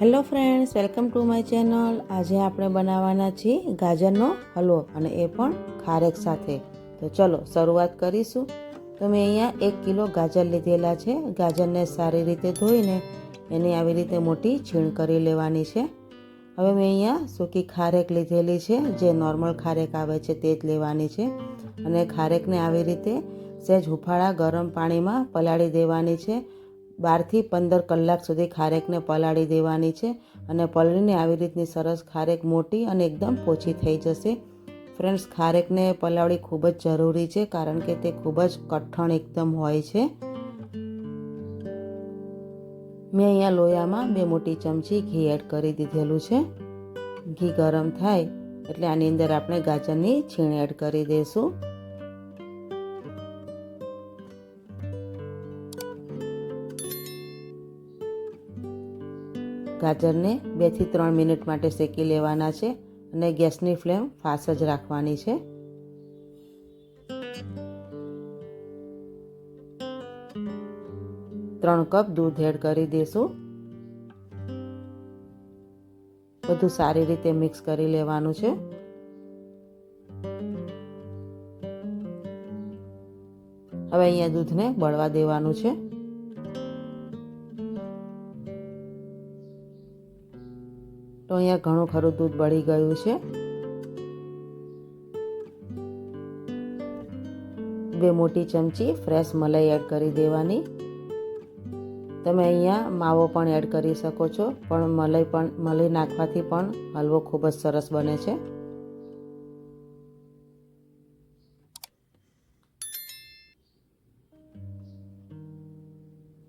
Hello friends, welcome to my channel. આજે આપણે બનાવવાના છીએ ગાજરનો હલવો અને એ પણ ખારેક સાથે. તો ચલો શરૂઆત કરીશું. તો મેં અહીંયા એક કિલો ગાજર લીધેલા છે. ગાજરને સારી રીતે ધોઈને એની આવી રીતે મોટી છીણ કરી લેવાની છે. હવે મેં અહીંયા સૂકી ખારેક લીધેલી છે. જે નોર્મલ ખારેક આવે છે તે જ લેવાની છે. અને ખારેકને આવી રીતે સહેજ હુફાળા ગરમ પાણીમાં પલાળી દેવાની છે. બારથી પંદર કલાક સુધી ખારેકને પલાળી દેવાની છે અને પલળીને આવી રીતની સરસ ખારેક મોટી અને એકદમ પોચી થઈ જશે. ફ્રેન્ડ્સ, ખારેકને પલાળી ખૂબ જ જરૂરી છે કારણ કે તે ખૂબ જ કઠણ એકદમ હોય છે. મેં અહીંયા લોયામાં બે મોટી ચમચી ઘી એડ કરી દીધેલું છે. ઘી ગરમ થાય એટલે આની અંદર આપણે ગાજરની છીણ એડ કરી દઈશું. ગાજરને બેથી ત્રણ મિનિટ માટે શેકી લેવાના છે અને ગેસની ફ્લેમ ફાસ્ટ જ રાખવાની છે. ત્રણ કપ દૂધ એડ કરી દઈશું. બધું સારી રીતે મિક્સ કરી લેવાનું છે. હવે અહીંયા દૂધને બળવા દેવાનું છે. તો અહીંયા ઘણું ખરું દૂધ બળી ગયું છે. બે મોટી ચમચી ફ્રેશ મલાઈ એડ કરી દેવાની. તમે અહીંયા માવો પણ એડ કરી શકો છો, પણ મલાઈ પણ, મલાઈ નાખવાથી પણ હલવો ખૂબ જ સરસ બને છે.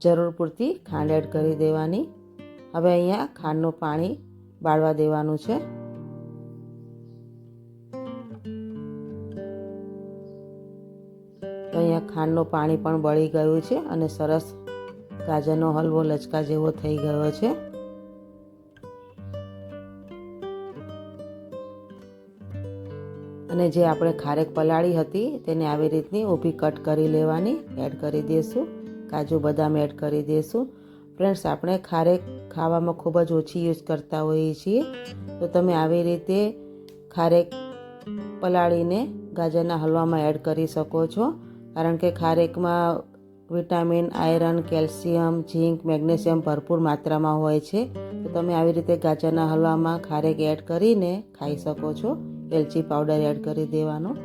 જરૂર પૂરતી ખાંડ એડ કરી દેવાની. હવે અહીંયા ખાંડનું પાણી બાળવા દેવાનું છે. તો અહીંયા ખાંડનું પાણી પણ બળી ગયું છે અને સરસ ગાજરનો હલવો લચકા જેવો થઈ ગયો છે. અને જે આપણે ખારેક પલાળી હતી તેને આવી રીતની ઊભી કટ કરી લેવાની, એડ કરી દઈશું કાજુ બદામ એડ કરી દઈશું ફ્રેન્ડ્સ આપણે ખારેક ખાવામાં ખૂબ જ ઓછી યુઝ કરતા હોઈએ છીએ. તો તમે આવી રીતે ખારેક પલાળીને ગાજરના હલવામાં એડ કરી શકો છો. કારણ કે ખારેકમાં vitamin iron calcium zinc magnesium ભરપૂર માત્રામાં હોય છે. તો તમે આવી રીતે ગાજરના હલવામાં ખારેક એડ કરીને ખાઈ શકો છો. એલચી પાવડર એડ કરી દેવાનો.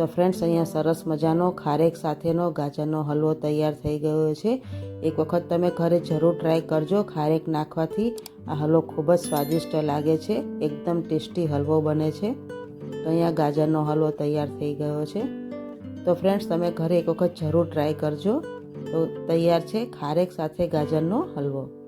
તો ફ્રેન્ડ્સ અહીંયા સરસ મજાનો ખારેક સાથેનો ગાજરનો હલવો તૈયાર થઈ ગયો છે. એક વખત તમે ઘરે જરૂર ટ્રાય કરજો. ખારેક નાખવાથી આ હલવો ખૂબ જ સ્વાદિષ્ટ લાગે છે. એકદમ ટેસ્ટી હલવો બને છે. તો અહીંયા ગાજરનો હલવો તૈયાર થઈ ગયો છે. તો ફ્રેન્ડ્સ તમે ઘરે એક વખત જરૂર ટ્રાય કરજો. તો તૈયાર છે ખારેક સાથે ગાજરનો હલવો.